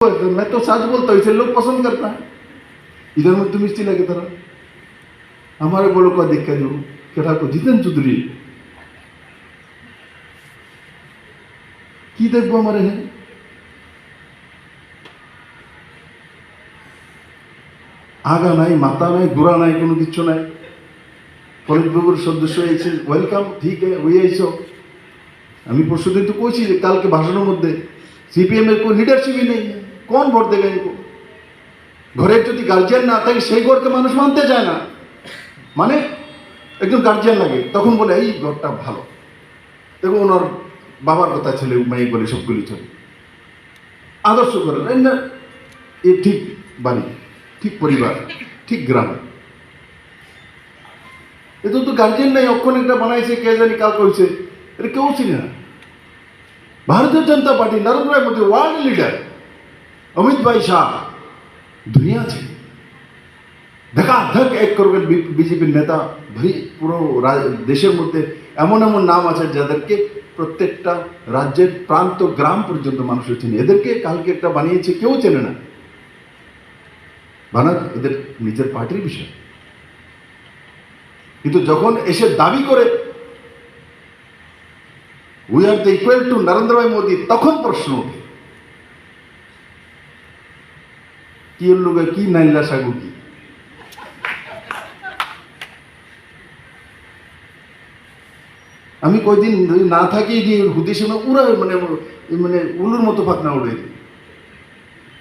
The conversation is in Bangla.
मैं तो सच बोलता हूँ इसे लोग पसंद करता है इधर में तो मिस्टी लगे तरह हमारे बड़ों को देख कर केटा को जितेन चौधरी কি দেখবো আমার এখানে আগা নাই মাথা নাই গোড়া নাই কোনো কিচ্ছু নাই কলেজবাবুর সদস্য হয়েছে ওয়েলকাম ঠিক হয়ে আইসো আমি পরশুদিন তো কইছি যে কালকে ভাষণের মধ্যে সিপিএম এর কোনো লিডারশিপই নেই কোন ভোট দেবে ঘরের যদি গার্জিয়ান না থাকে, সেই ঘরকে মানুষ মানতে চায় না। মানে একজন গার্জিয়ান লাগে, তখন বলে, এই ঘরটা ভালো। দেখো ওনার বাবার কথা ছেলে মেয়ে বলে সবগুলি চলে। আদর্শ করে না, এ ঠিক বাড়ি, ঠিক পরিবার, ঠিক গ্রাম। এ তো গার্জিয়ান নাই, অক্ষণ একটা বানাইছে, কে জানি কাল কইছে এটা কেউ চিনি না। Bharatiya Janata party, Narendra Modi world leader Amit Shah দুনিয়া ছিল দেখা ধক এক করবেন বিজেপির নেতা। ভাই, পুরো দেশের মধ্যে এমন এমন নাম আছে যাদেরকে প্রত্যেকটা রাজ্যের প্রান্ত, গ্রাম পর্যন্ত মানুষ চেনে। এদেরকে কালকে একটা বানিয়েছে, কেউ চেনে না। বানাক, এদের নিজের পার্টির বিষয়। কিন্তু যখন এসে দাবি করে we are the equal to Narendra bhai Modi, তখন প্রশ্ন ওঠে। কি ওর লোকে কি নাইলা সাগু কি? আমি কয়দিন যদি না থাকি যে হুদি শুনে উড়া মানে মানে উলুর মতো পাখনা উড়ে দিই।